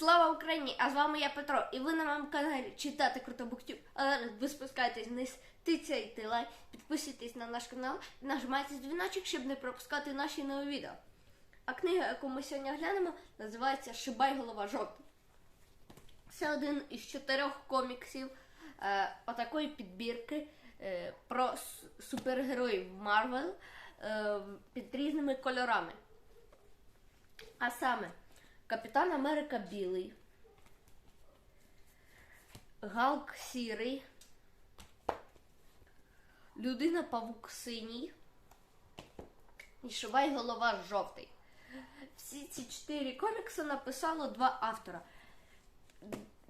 Слава Україні! А з вами я Петро, і ви на моєму каналі читати круто буктюб. Але ви спускаєтесь вниз, тицяйте лайк, підписуйтесь на наш канал, нажимайте дзвіночок, щоб не пропускати наші нові відео. А книга, яку ми сьогодні глянемо, називається Шибай голова жовтий. Це один із чотирьох коміксів е, отакої підбірки е, про супергероїв Марвел е, під різними кольорами. А саме Капітан Америка білий, Галк сірий, Людина Павук синій і Шивай голова жовтий. Всі ці чотири комікси написало два автора.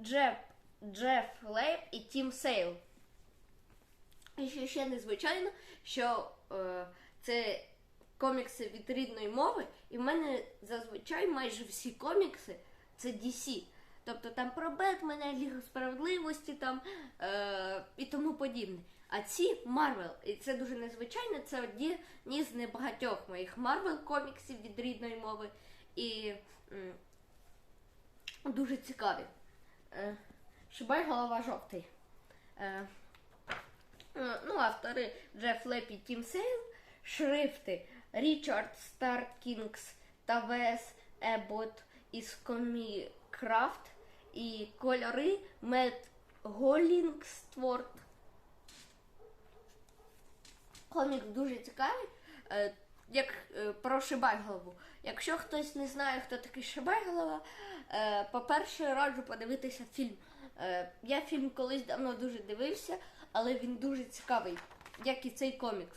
Джеф, Джеф Лейб і Тім Сейл. І ще незвичайно, що е, це комікси від рідної мови, і в мене зазвичай майже всі комікси це DC. Тобто там про Бетмена, Лігу справедливості там, е, і тому подібне. А ці Марвел, і це дуже незвичайно, це одні з небагатьох моїх Марвел коміксів від рідної мови. І м, дуже цікаві. Е, Шибай голова жовтий. Е, е, ну, автори Джеф Леп і Тім Сейл, шрифти Річард Старкінгс та Вес Ебот із Комікрафт і кольори Мет Голінгстворд. Комікс дуже цікавий. Е, як е, про Шибайголову. Якщо хтось не знає, хто такий Шибайголова, е, по-перше, раджу подивитися фільм. Я фільм колись давно дуже дивився, але він дуже цікавий, як і цей комікс.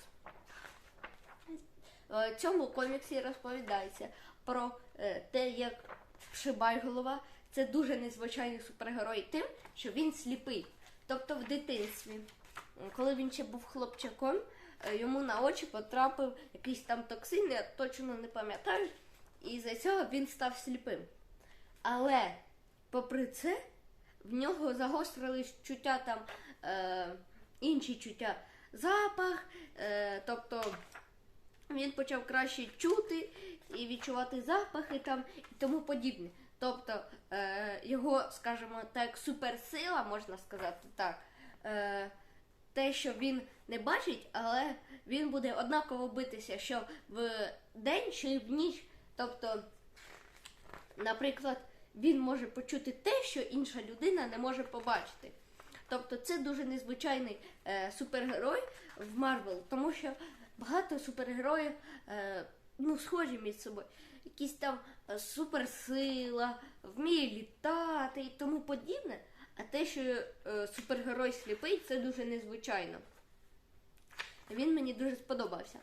В цьому коміксі розповідається про е, те, як Шибайголова це дуже незвичайний супергерой тим, що він сліпий. Тобто в дитинстві, коли він ще був хлопчаком, е, йому на очі потрапив якийсь там токсин, я точно не пам'ятаю, і за цього він став сліпим. Але, попри це, в нього загострились чуття там е, інші чуття, запах, е, тобто він почав краще чути і відчувати запахи там і тому подібне. Тобто е, його, скажімо так, суперсила, можна сказати так, е, те, що він не бачить, але він буде однаково битися, що в день, і в ніч. Тобто, наприклад, він може почути те, що інша людина не може побачити. Тобто це дуже незвичайний е, супергерой в Марвел, тому що багато супергероїв е, ну, схожі між собою. Якісь там е, суперсила, вміє літати і тому подібне. А те, що е, супергерой сліпий, це дуже незвичайно. Він мені дуже сподобався.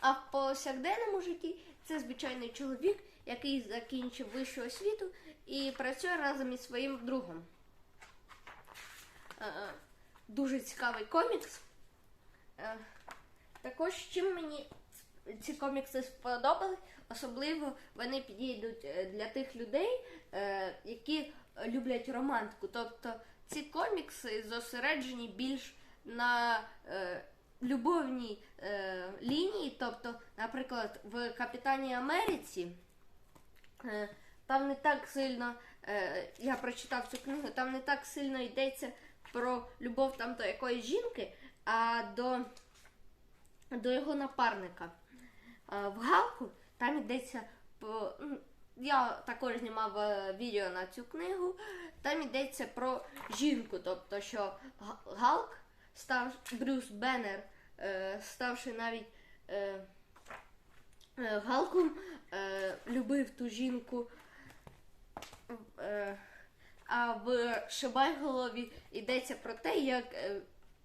А в повсякденному житті це звичайний чоловік, який закінчив вищу освіту і працює разом із своїм другом. Е, е, Дуже цікавий комікс. Е, Також чим мені ці комікси сподобались, особливо вони підійдуть е, для тих людей, е, які люблять романтику. Тобто ці комікси зосереджені більш на е, любовній лінії. Тобто, наприклад, в Капітані Америці. Там не так сильно, я прочитав цю книгу, там не так сильно йдеться про любов там до якоїсь жінки, а до, до його напарника. Е, В Галку там йдеться по. Я також знімав е, відео на цю книгу. Там йдеться про жінку, тобто, що Га- Галк став Брюс Беннер, е, ставши навіть Галком, любив ту жінку. А в Шибайголові йдеться про те, як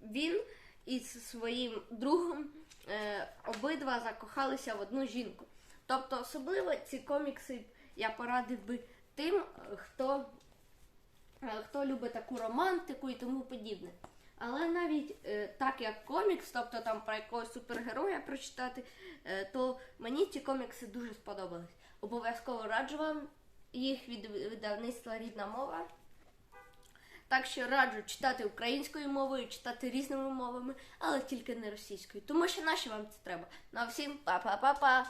він із своїм другом е, обидва закохалися в одну жінку. Тобто, особливо ці комікси я порадив би тим, е, хто, е, хто любить таку романтику і тому подібне. Але навіть е, так як комікс, тобто там про якогось супергероя прочитати, е, то мені ці комікси дуже сподобались. Обов'язково раджу вам їх від видавництва рідна мова. Так що раджу читати українською мовою, читати різними мовами, але тільки не російською. Тому що наші вам це треба. Ну а всім па-па-па-па!